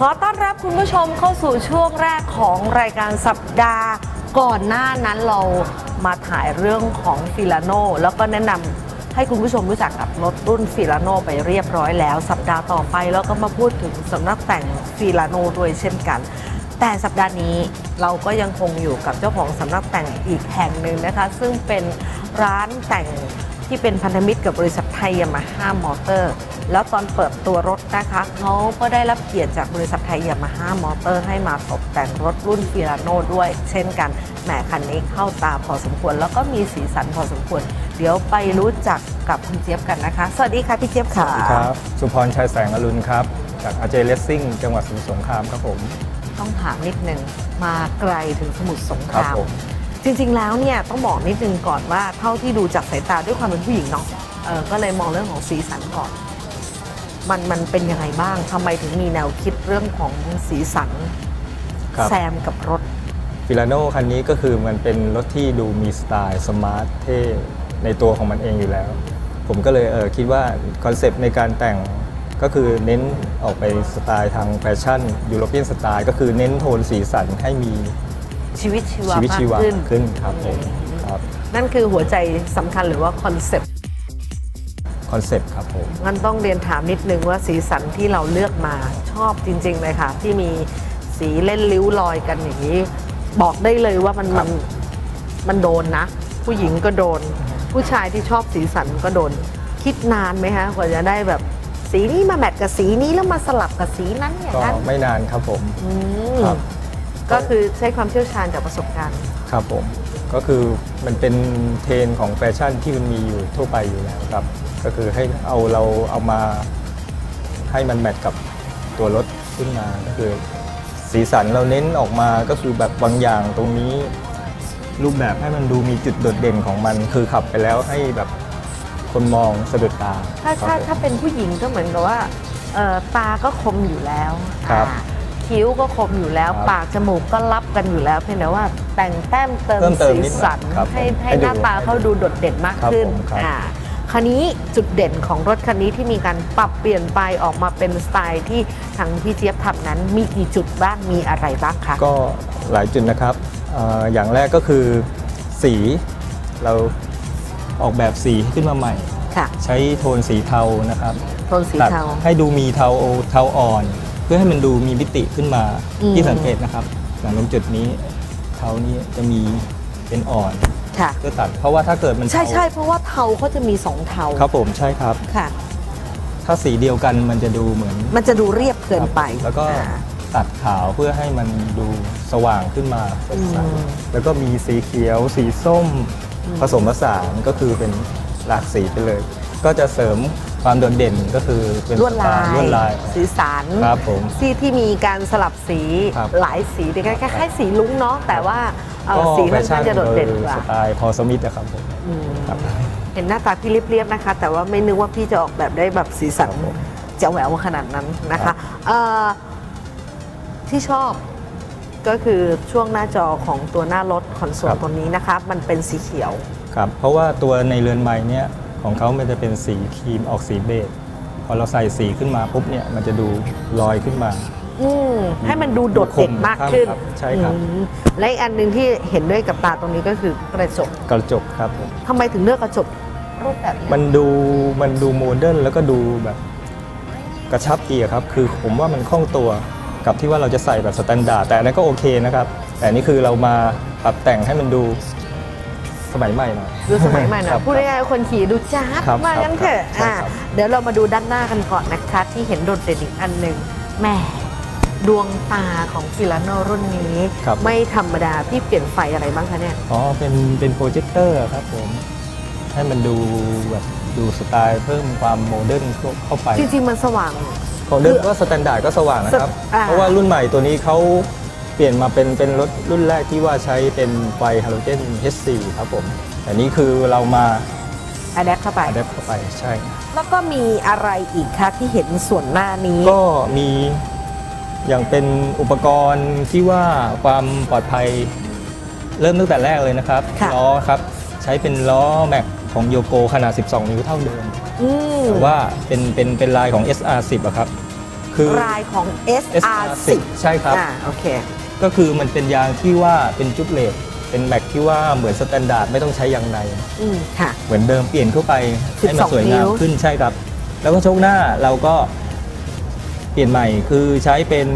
ขอต้อนรับคุณผู้ชมเข้าสู่ช่วงแรกของรายการสัปดาห์ ก่อนหน้านั้นเรามาถ่ายเรื่องของฟิลาโนแล้วก็แนะนำให้คุณผู้ชมรู้จักกับรถรุ่นฟิลาโนไปเรียบร้อยแล้ว สัปดาห์ต่อไปแล้วก็มาพูดถึงสำนักแต่งฟิลาโนด้วยเช่นกัน แต่สัปดาห์นี้เราก็ยังคงอยู่กับเจ้าของสำนักแต่งอีกแห่งหนึ่งนะคะ ซึ่งเป็นร้านแต่ง ที่เป็นพันธมิตรกับบริษัทไทยยามาฮ่ามอเตอร์ แล้วตอนเปิดตัวรถนะคะเขาก็ได้รับเกียรติจากบริษัทไทยยามาฮ่ามอเตอร์ ให้มาตกแต่งรถรุ่นฟิลาโนด้วย เช่นกันแหมคันนี้เข้าตาพอสมควร แล้วก็มีสีสันพอสมควร เดี๋ยวไปรู้จักกับคุณเจี๊ยบกันนะคะ สวัสดีค่ะพี่เจี๊ยบค่ะครับ สุพรชัยแสงอรุณครับ จากอาเจเลสซิ่งจังหวัดสมุทรสงครามครับผม ต้องถามนิดนึงมาไกลถึงสมุทรสงคครัรามบผม จริงๆแล้วเนี่ยต้องบอกนิดนึงก่อนว่าเท่าที่ดูจากสายตาด้วยความเป็นผู้หญิงเนาะเออก็เลยมองเรื่องของสีสันก่อน มันมันเป็นยังไงบ้างทำไมถึงมีแนวคิดเรื่องของสีสันครับ แซมกับรถ ฟิลาโนคันนี้ก็คือมันเป็นรถที่ดูมีสไตล์สมาร์ทเท่ในตัวของมันเองอยู่แล้ว ผมก็เลยเออคิดว่าคอนเซปต์ในการแต่งก็คือเน้นออกไปสไตล์ทางแฟชั่นยูโรเปียนสไตล์ก็คือเน้นโทนสีสันให้มี ชีวิตชีวาชีวิตมากชีวาขึ้น ขึ้นครับผมครับนั่นคือหัวใจสำคัญหรือว่าคอนเซปต์คอนเซปต์ครับผม งั้นต้องเรียนถามนิดนึงว่าสีสันที่เราเลือกมาชอบจริง ๆ เลยค่ะ ที่มีสีเล่นริ้วรอยกันอย่างนี้ บอกได้เลยว่ามันครัมันบมันโดนนะ ผู้หญิงก็โดน ผู้ชายที่ชอบสีสันก็โดน คิดนานไหมคะกว่าจะได้แบบสีนี้มาแมทกับสีนี้แล้วมาสลับกับสีนั้นอย่างก็นั้นไม่นานครับผมอืม ครับ ก็คือใช้ความเชี่ยวชาญจากประสบการณ์ ครับผม ก็คือมันเป็นเทรนด์ของแฟชั่นที่มันมีอยู่ทั่วไปอยู่แล้วครับ ก็คือให้เอาเราเอามาให้มันแมทกับตัวรถขึ้นมาก็คือสีสันเราเน้นออกมาก็คือแบบบางอย่างตรงนี้ รูปแบบให้มันดูมีจุดโดดเด่นของมัน คือขับไปแล้วให้แบบคนมองสะดุดตาถ้าครับถ้าผมถ้าเป็นผู้หญิงก็เหมือนกับว่าเอ่อตาก็คมอยู่แล้วครับอ่า คิ้วก็คมอยู่แล้วครับปากจมูกก็รับกันอยู่แล้ว เพียงแต่ว่าแต่งแต้มเติมเพิ่มเติมสีนิดหน่อยสันครับให้ผมให้ให้หดูน้าตาเขาดูโดดเด่นมากครับขึ้นผมครับอ่าคันนี้จุดเด่นของรถคันนี้ที่มีการปรับเปลี่ยนไปออกมาเป็นสไตล์ที่ทางพี่เจี๊ยบทำนั้นมีกี่จุดบ้างมีอะไรบ้างคะก็หลายจุดนะครับเอ่ออย่างแรกก็คือสีเราออกแบบสีขึ้นมาใหม่ค่ะใช้โทนสีเทานะครับโทนสีตัดเทาให้ดูมีเทาเทาอ่อน เพื่อให้มันดูมีมิติขึ้นมาอืม ที่สังเกตนะครับอย่างตรงจุดนี้เทานี้จะมีเป็นอ่อนค่ะ เพื่อตัด เพราะว่าถ้าเกิดมันใช่เทาใช่เพราะว่าเทาเขาจะมีสองเทาครับผมใช่ครับ ค่ะ ถ้าสีเดียวกันมันจะดูเหมือนมันจะดูเรียบเกินไปครับแล้วก็อ่า ตัดขาวเพื่อให้มันดูสว่างขึ้นมาสดใสอืม แล้วก็มีสีเขียว สีส้ม ผสมผสานก็คือเป็นหลากสีไปเลย ก็จะเสริม ความโดดเด่นก็คือเป็นลวดลายลวดลาย สีสันครับผมที่ที่มีการสลับสีครับหลายสีคล้ายๆคล้ายๆสีลุ้งเนาะแต่ว่าเอ่อก็สีแฟมันชั่นจะโดดเด่นกโดว่ายสไตล์พอสมิธนะครับผมอืมครับ เห็นหน้าตาพี่เรียบๆนะคะ แต่ว่าไม่นึกว่าพี่จะออกแบบได้แบบสีสันครับผมเจ๋วแหววขนาดนั้นนะครัคะบ เอ่อที่ชอบก็คือช่วงหน้าจอของตัวหน้ารถคอนโซลตัวนี้นะคะ มันเป็นสีเขียว ครับเพราะว่าตัวในเรือนไม้เนี่ย ของเขามันจะเป็นสีครีมออกสีเบจพอเราใส่สีขึ้นมาปุ๊บเนี่ยมันจะดูลอยขึ้นมา อืมให้มันดูโดดเด่นมากขึ้นครับใช่ครับ อืมและอีกอันหนึ่งที่เห็นด้วยกับตาตรงนี้ก็คือกระจกกระจกครับผมทำไมถึงเลือกกระจกรูปแบบนี้มันดูมันดูโมเดิร์นแล้วก็ดูแบบกระชับดีอะครับ คือผมว่ามันคล่องตัวกับที่ว่าเราจะใส่แบบสแตนดาร์ดแต่อันนั้นก็โอเคนะครับ แต่นี่คือเรามาปรับแต่งให้มันดู สมัยใหม่หน่อย ดูสมัยใหม่หน่ครัอยบพูดง่ายๆคนขี่ดูจ้าดครับมางั้นเถอะครับอะใช่ครับ เดี๋ยวเรามาดูด้านหน้ากันก่อนนะคะ ที่เห็นโดดเด่นอีกอันหนึ่งแหม่ดวงตาของฟิลาโนรุ่นนี้ ครับ ไม่ธรรมดา พี่เปลี่ยนไฟอะไรบ้างคะเนี่ย อ๋อ เป็น เป็นโปรเจคเตอร์ครับผม ให้มันดูแบบดูสไตล์เพิ่มความโมเดิร์นเข้าไปจริง ๆ มันสว่างโมเดิร์นก็สแตนดาร์ดก็สว่างนะครับ สอ่า เพราะว่ารุ่นใหม่ตัวนี้เขา เปลี่ยนมาเป็นเป็นรถรุ่นแรกที่ว่าใช้เป็นไฟฮาโลเจน H4 ครับผมแต่นี้คือเรามาอะแดปเข้าไป อัดแอปเข้าไปใช่ แล้วก็มีอะไรอีกคะที่เห็นส่วนหน้านี้ ก็มีอย่างเป็นอุปกรณ์ที่ว่าความปลอดภัยเริ่มตั้งแต่แรกเลยนะครับค่ะ ล้อครับ ใช้เป็นล้อแม็กของโยโกขนาด 12 นิ้วเท่าเดิม อืมแต่ว่าเป็นเป็นเป็นลายของ SR10 อะครับ คือ รายของ SR10 ใช่ครับ อ่าโอเค ก็คือมันเป็นยางที่ว่าเป็นจุบเลตเป็นแม็กที่ว่าเหมือนสแตนดาร์ดไม่ต้องใช้ยางใน อืมค่ะ เหมือนเดิมเปลี่ยนเข้าไปให้มัน12สวยงามนิ้วขึ้นใช่ครับ แล้วก็โชคหน้าเราก็เปลี่ยนใหม่คือใช้เป็น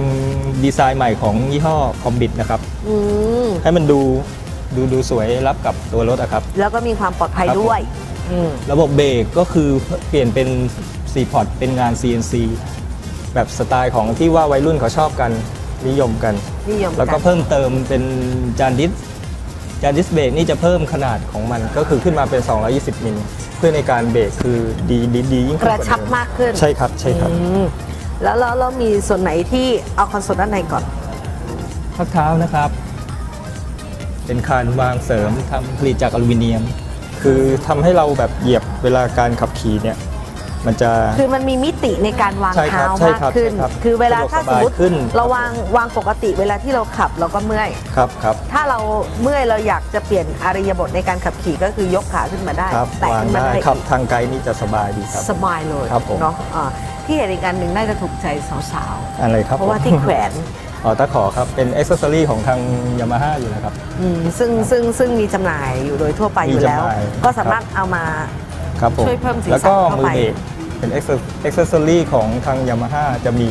ดีไซน์ใหม่ของยี่ห้อคอมบิทนะครับ อืม ให้มันดูดูดูสวยรับกับตัวรถอะครับ แล้วก็มีความปลอดภัยครับผม ด้วยอืมระบบเบรกก็คือเปลี่ยนเป็น4พอร์ตเป็นงาน CNC แบบสไตล์ของที่ว่าวัยรุ่นเขาชอบกันนิยมกันนิยมแล้วก็นเพิ่มเติมเป็นจานดิสจานดิสเบรกนี่จะเพิ่มขนาดของมันก็คือขึ้นมาเป็น 220 มิลเพื่อในการเบรกคือดีดีดียิ่งกขึ้นระว่าเดิชับมากขึ้น ใช่ครับใช่ครับอืมแล้วแล้วเรามีส่วนไหนที่เอาคอนโซลด้านในก่อนพักเท้านะครับ เป็นคานวางเสริมทำผลิตจากอลูมิเนียม คือทำให้เราแบบเหยียบเวลาการขับขี่เนี่ย มันจะ คือมันมีมิติในการวางใช่ครัเท้าบใช่มากครับขึ้น ใช่ครับคือเวลาถ้าสะดวกสบายสมมติขึ้น เราวางวางปกติเวลาที่เราขับเราก็เมื่อย ครับครับ ถ้าเราเมื่อยเราอยากจะเปลี่ยนอารยบทในการขับขี่ก็คือยกขาขึ้นมาได้ ครับแตะวางขึ้นมาได้ได้ครับอีกทางไกลนี่จะสบายดีครับ สบายเลยครับผม เนาะอ่าที่เห็นอีกอันหนึ่งน่าจะถูกใจสาวอะไรคๆ รับเพราะว่าผมที่แขวนอ๋อตะขอครับ เป็นอ็อกซ์ซอรี่ของทางยามาฮ่าอยู่นะครับ อืมซึ่งซึ่งซึ่งมีจำหน่ายอยู่โดยทั่วไปอยู่แล้ว มีจำหน่ายก็สามารถเอามา ครับผมช่วยเพิ่มสีสันแล้วก็เข้ามืไปอเบรกเป็นอ็อกซ์ซอรี่ของทางยามาฮ่าจะมี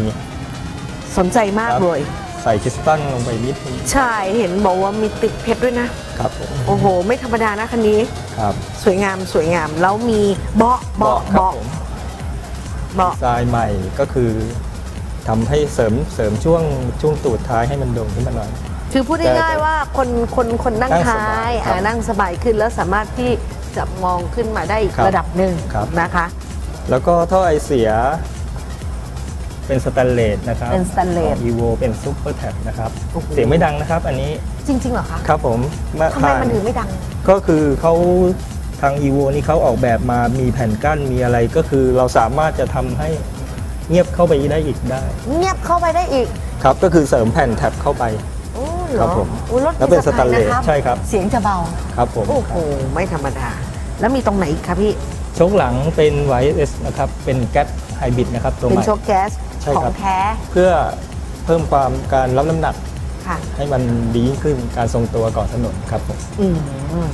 สนใจมากครับเลย ใส่คริสตัลลงไปนิดนึงใช่เห็นบอกว่ามีติดเพชรด้วยนะ ครับผมโอ้โห ไม่ธรรมดานะคันนี้ ครับสวยงามสวยงาม แล้วมีเบาะเบาะครับเบาะผมเบาะ ดีไซน์ใหม่ก็คือทำให้เสริมเสริมช่วงช่วงตูดท้ายให้มันโด่งขึ้นมาหน่อย คือพูดง่ายๆว่าคนคนคนนั่งนั่งสท้าบายยครับ อ่านั่งสบายขึ้นแล้วสามารถที่ จะมองขึ้นมาได้อีกครับระดับหนึ่งครับ นะคะ แล้วก็ท่อไอเสียเป็นสแตนเลสนะครับเป็น stainless ของ Evo เป็นซุปเปอร์แท็บนะครับ โอ้โหเสียงไม่ดังนะครับ อันนี้จริงๆเหรอคะครับผมาทำไมผ่ามันถึงไม่ดัง ก็คือเขาทาง Evo นี่เขาออกแบบมามีแผ่นกั้นมีอะไรก็คือเราสามารถจะทำให้เงียบเข้าไปได้อีกได้ เงียบเข้าไปได้อีกครับ ก็คือเสริมแผ่นแท็บเข้าไป โอ้เหรครัอบผมอุ๊ยรถแล้วเป็นมีะพายสแตนเลสะใช่ครับ เสียงจะเบา ครับผม โอ้โห ไม่ธรรมดา แล้วมีตรงไหนอีกครับพี่ โชคหลังเป็น YS นะครับเป็นแก๊สไฮบริดนะครับตัวเป็ใหนม่ โชคแก๊สใช่ขอครังบ แท้เพื่อเพิ่มความการรับน้ำหนักค่ะ ให้มันดียิ่งขึ้นการทรงตัวก่อนถนนครับผมอืม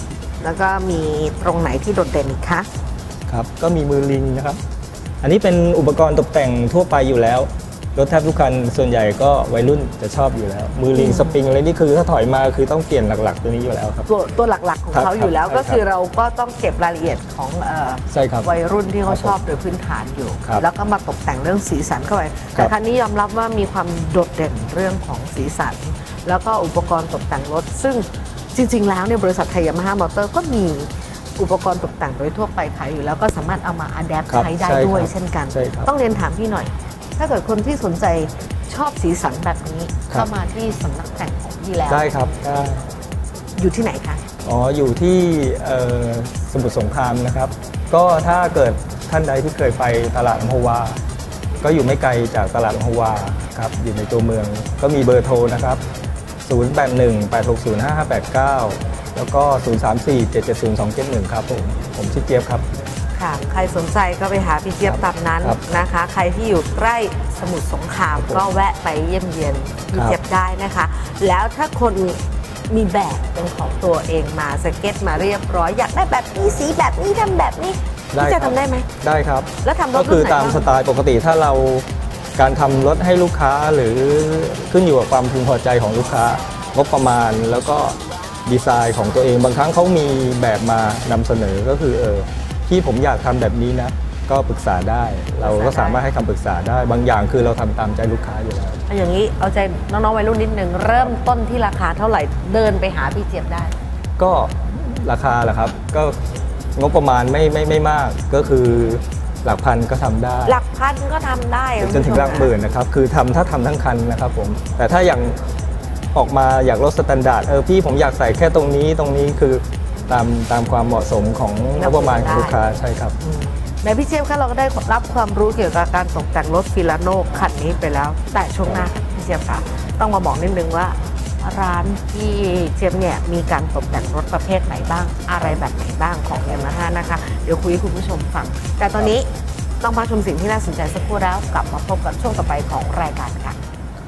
แล้วก็มีตรงไหนที่โดดเด่นอีกคะครับก็มีมือลิงนะครับ อันนี้เป็นอุปกรณ์ตกแต่งทั่วไปอยู่แล้ว รถแทบทุกคันส่วนใหญ่ก็วัยรุ่นจะชอบอยู่แล้ว มือลิงสปริงอะไรนี่คือถ้าถอยมาคือต้องเปลี่ยนหลักๆ ตัวนี้อยู่แล้วครับ ตัวตัวหลักๆของครับเขาอยู่แล้วครับก็คือเราก็ต้องเก็บรายละเอียดของเอ่อใช่ครับวัยรุ่นที่เขาครับผมชอบโดยพื้นฐานอยู่ครับแล้วก็มาตกแต่งเรื่องสีสันเข้าไปครัแต่บคันนี้ยอมรับว่ามีความโดดเด่นเรื่องของสีสัน แล้วก็อุปกรณ์ตกแต่งรถ ซึ่งจริง ๆ แล้วเนี่ยบริษัทไทยยามาฮ่ามอเตอร์ก็มีอุปกรณ์ตกแต่งโดยทั่วไปขายอยู่แล้วก็สามารถเอามาอัดแอปครับใช้ได้ใช่ครับด้วยเช่นกันใช่ครับต้องเรียนถามพี่หน่อย ถ้าเกิดคนที่สนใจชอบสีสันแบบนี้ครับเข้ามาที่สำนักแต่งของพี่แล้ว ได้ครับได้อยู่ที่ไหนคะ อ๋ออยู่ที่เอ่อสมุทรสงครามนะครับ ก็ถ้าเกิดท่านใดที่เคยไปตลาดอัมพวา ก็อยู่ไม่ไกลจากตลาดอัมพวาครับอยู่ในตัวเมืองก็มีเบอร์โทรนะครับ 0818605589 แล้วก็ 034770271 ครับผม ผมชื่อเจี๊ยบครับ ค่ะ ใครสนใจก็ไปหาพี่เจี๊ยบตามนั้นครับนะคะ ใครที่อยู่ใกล้สมุทรสงครามครับผมก็แวะไปเยี่ยมเยียนพี่ครับเจี๊ยบได้นะคะ แล้วถ้าคนมีแบบเป็นของตัวเองมาสเก็ตมาเรียบร้อย อยากได้แบบนี้สีแบบนี้ทำแบบนี้พี่จะครับ ทำได้ไหม ได้ครับ แล้วทำรก็ถคืรุ่อนไหนตามบ้าง สไตล์ปกติถ้าเราการทำรถให้ลูกค้าหรือขึ้นอยู่กับความพึงพอใจของลูกค้างบประมาณแล้วก็ดีไซน์ของตัวเองบางครั้งเขามีแบบมานำเสนอก็คือเออ พี่ผมอยากทำแบบนี้นะ ก็ปรึกษาได้ เราก็สามารถให้คำปรึกษาได้ บางอย่างคือเราทำตามใจลูกค้าอยู่แล้วเอาอย่างนี้เอาใจน้องๆวัยรุ่นนิดนึงเริ่มต้นที่ราคาเท่าไหร่เดินไปหาพี่เจี๊ยบได้ ก็ราคาแหละครับ ก็งบประมาณไม่ไม่ไม่มากก็คือหลักพันก็ทำได้ หลักพันก็ทำได้ จนถึงหลักหมื่นนะครับ คือทำถ้าทำทั้งคันนะครับผม แต่ถ้าอย่างออกมาอยากลดสแตนดาร์ดเออพี่ผมอยากใส่แค่ตรงนี้ตรงนี้คือ ตามตามความเหมาะสมของงบประมาณของลูกค้าใช่ครับในพี่เจี๊ยบคะเราก็ได้รับความรู้เกี่ยวกับการตกแต่งรถฟิลาโนคันนี้ไปแล้ว แต่ช่วงหน้าค่ะพี่เจี๊ยบค่ะต้องมาบอกนิดนึงว่า ร้านที่เจี๊ยบเนี่ยมีการตกแต่งรถประเภทไหนบ้าง อะไรแบบไหนบ้างของยามาฮ่านะคะเดี๋ยวคุยให้คุณผู้ชมฟัง แต่ตอนนี้ลองมาชมสิ่งที่น่าสนใจสักครู่แล้วกลับมาพบกับช่วงต่อไปของรายการค่ะ